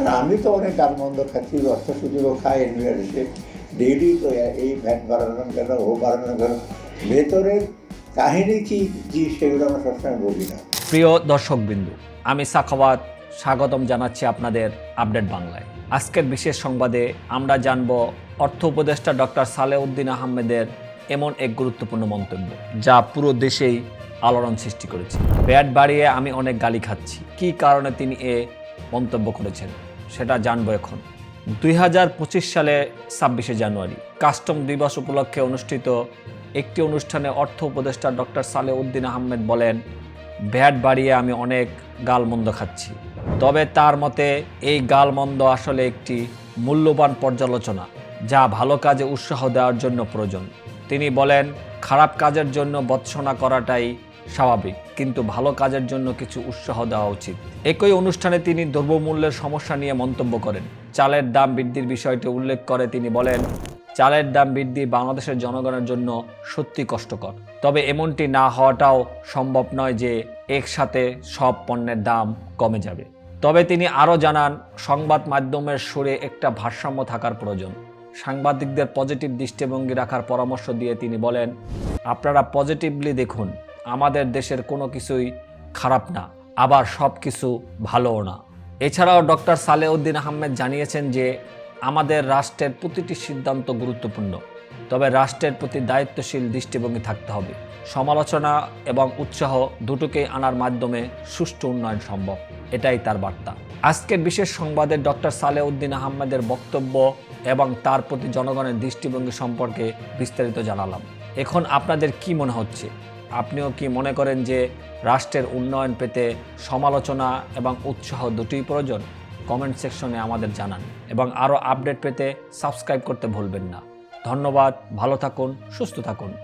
আর আমি তো অনেক গালমন্দ খাচ্ছি, অর্থ সুযোগও খাই এনভিআরসে ডেইলি তো এই ভ্যাট বাড়ানো কেন, ও বাড়ানো কেন? ভেতরের কাহিনী কি কি সেগুলো আমরা সবসময় বলি না। প্রিয় দর্শকবৃন্দু, আমি সাখাওয়াত, স্বাগতম জানাচ্ছি আপনাদের আপডেট বাংলায়। আজকের বিশেষ সংবাদে আমরা জানব অর্থ উপদেষ্টা ডক্টর সালেউদ্দিন আহমেদের এমন এক গুরুত্বপূর্ণ মন্তব্য, যা পুরো দেশেই আলোড়ন সৃষ্টি করেছে। ব্যাট বাড়িয়ে আমি অনেক গালি খাচ্ছি, কি কারণে তিনি এ মন্তব্য করেছেন? সেটা জানব এখন। দুই হাজার পঁচিশ সালে ছাব্বিশে জানুয়ারি কাস্টম দিবস উপলক্ষে অনুষ্ঠিত একটি অনুষ্ঠানে অর্থ উপদেষ্টা ডক্টর সালে উদ্দিন আহমেদ বলেন ভ্যাট বাড়িয়ে আমি অনেক গালমন্দ খাচ্ছি। তবে তার মতে এই গালমন্দ আসলে একটি মূল্যবান পর্যালোচনা, যা ভালো কাজে উৎসাহ দেওয়ার জন্য প্রয়োজন। তিনি বলেন, খারাপ কাজের জন্য বৎসনা করাটাই স্বাভাবিক, কিন্তু ভালো কাজের জন্য কিছু উৎসাহ দেওয়া উচিত। একই অনুষ্ঠানে তিনি দ্রব্যমূল্যের সমস্যা নিয়ে মন্তব্য করেন। চালের দাম বৃদ্ধির বিষয়টি উল্লেখ করে তিনি বলেন, চালের দাম বৃদ্ধি বাংলাদেশের জনগণের জন্য সত্যি কষ্টকর। তবে এমনটি না হওয়াটাও সম্ভব নয় যে একসাথে সব পণ্যের দাম কমে যাবে। তবে তিনি আরও জানান, সংবাদ মাধ্যমের সুরে একটা ভারসাম্য থাকার প্রয়োজন। সাংবাদিকদের পজিটিভ দৃষ্টিভঙ্গি রাখার পরামর্শ দিয়ে তিনি বলেন, আপনারা পজিটিভলি দেখুন। আমাদের দেশের কোনো কিছুই খারাপ না, আবার সব কিছু ভালোও না। এছাড়াও ডক্টর সালেউদ্দিন আহমেদ জানিয়েছেন যে, আমাদের রাষ্ট্রের প্রতিটি সিদ্ধান্ত গুরুত্বপূর্ণ, তবে রাষ্ট্রের প্রতি দায়িত্বশীল দৃষ্টিভঙ্গি থাকতে হবে। সমালোচনা এবং উৎসাহ দুটোকেই আনার মাধ্যমে সুষ্ঠু উন্নয়ন সম্ভব, এটাই তার বার্তা। আজকের বিশেষ সংবাদে ডক্টর সালেউদ্দিন আহমেদের বক্তব্য এবং তার প্রতি জনগণের দৃষ্টিভঙ্গি সম্পর্কে বিস্তারিত জানালাম। এখন আপনাদের কি মনে হচ্ছে? আপনিও কি মনে করেন যে রাষ্ট্রের উন্নয়ন পেতে সমালোচনা এবং উৎসাহ দুটোই প্রয়োজন? কমেন্ট সেকশনে আমাদের জানান এবং আরও আপডেট পেতে সাবস্ক্রাইব করতে ভুলবেন না। ধন্যবাদ, ভালো থাকুন, সুস্থ থাকুন।